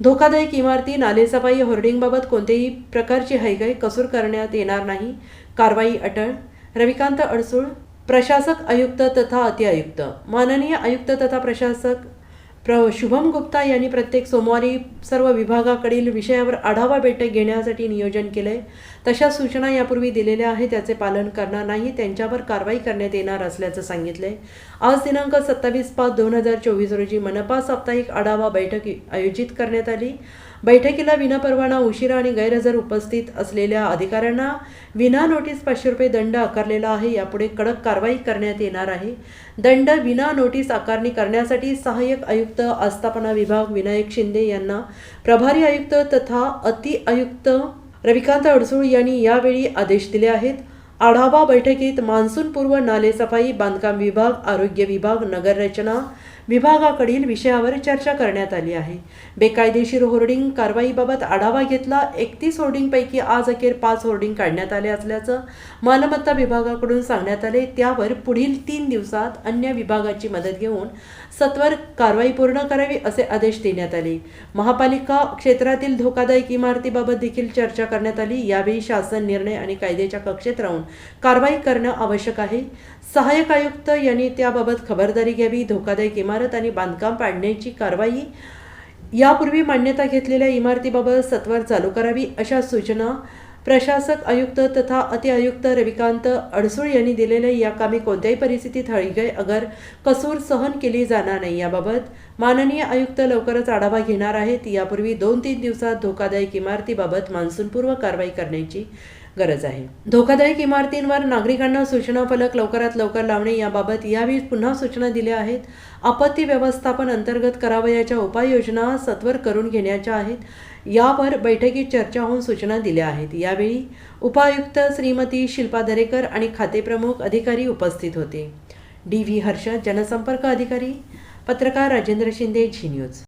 धोकादायक इमारती नालेसफाई होर्डिंगबाबत कोणतेही प्रकारची हैगय कसूर करण्यात येणार नाही कारवाई अटळ रविकांत अडसूळ प्रशासक आयुक्त तथा अतिआयुक्त. माननीय आयुक्त तथा प्रशासक प्र शुभम गुप्ता यांनी प्रत्येक सोमवारी सर्व विभागाकडील विषयावर आढावा बैठक घेण्यासाठी नियोजन केले तशा सूचना यापूर्वी दिलेल्या आहेत त्याचे पालन करणार नाही त्यांच्यावर कारवाई करण्यात येणार असल्याचं सांगितले आज दिनांक सत्तावीस पाच दोन हजार चोवीस रोजी मनपा साप्ताहिक आढावा बैठक आयोजित करण्यात आली. बैठकीला विनापरवाना उशिरा आणि गैरहजर उपस्थित असलेल्या अधिकाऱ्यांना विना नोटीस पाचशे रुपये दंड आकारलेला आहे यापुढे कडक कारवाई करण्यात येणार आहे. दंड विना नोटीस आकारणी करण्यासाठी सहाय्यक आयुक्त आस्थापना विभाग विनायक शिंदे यांना प्रभारी आयुक्त तथा अति आयुक्त रविकांत अडसूळ यांनी यावेळी आदेश दिले आहेत. आढावा बैठकीत मान्सूनपूर्व नालेसफाई बांधकाम विभाग आरोग्य विभाग नगररचना विभागाकडील विषयावर चर्चा करण्यात आली आहे. बेकायदेशीर होर्डिंग कारवाईबाबत आढावा घेतला. एकतीस होर्डिंगपैकी आज अखेर पाच होर्डिंग काढण्यात आले असल्याचं मालमत्ता विभागाकडून सांगण्यात आले. त्यावर पुढील तीन दिवसात अन्य विभागाची मदत घेऊन सत्वर कारवाई पूर्ण करावी असे आदेश देण्यात आले. महापालिका क्षेत्रातील धोकादायक इमारतीबाबत देखील चर्चा करण्यात आली. यावेळी शासन निर्णय आणि कायद्याच्या कक्षेत राहून कारवाई करणं आवश्यक आहे. सहाय्यक आयुक्त यांनी त्याबाबत खबरदारी घ्यावी धोकादायक इमारत आणि बांधकाम पाडण्याची कारवाई यापूर्वी मान्यता घेतलेल्या इमारतीबाबत सत्वर चालू करावी अशा सूचना प्रशासक आयुक्त तथा अतिआयुक्त रविकांत अडसूळ यांनी दिलेल्या या कामी कोणत्याही परिस्थितीत हळीगय अगर कसूर सहन केली जाणार नाही याबाबत माननीय आयुक्त लवकरच आढावा घेणार आहेत. यापूर्वी दोन तीन दिवसात धोकादायक इमारतीबाबत मान्सूनपूर्व कारवाई करण्याची गरज आहे. धोकादायक इमारतींवर नागरिकांना सूचना फलक लवकरात लवकर लावणे याबाबत यावेळी पुन्हा सूचना दिल्या आहेत. आपत्ती व्यवस्थापन अंतर्गत करावयाच्या उपाययोजना सत्वर करून घेण्याच्या आहेत. यावर बैठकीत चर्चा होऊन सूचना दिल्या आहेत. यावेळी उपायुक्त श्रीमती शिल्पा दरेकर आणि खातेप्रमुख अधिकारी उपस्थित होते. डी व्ही हर्षद जनसंपर्क अधिकारी पत्रकार राजेंद्र शिंदे झी न्यूज.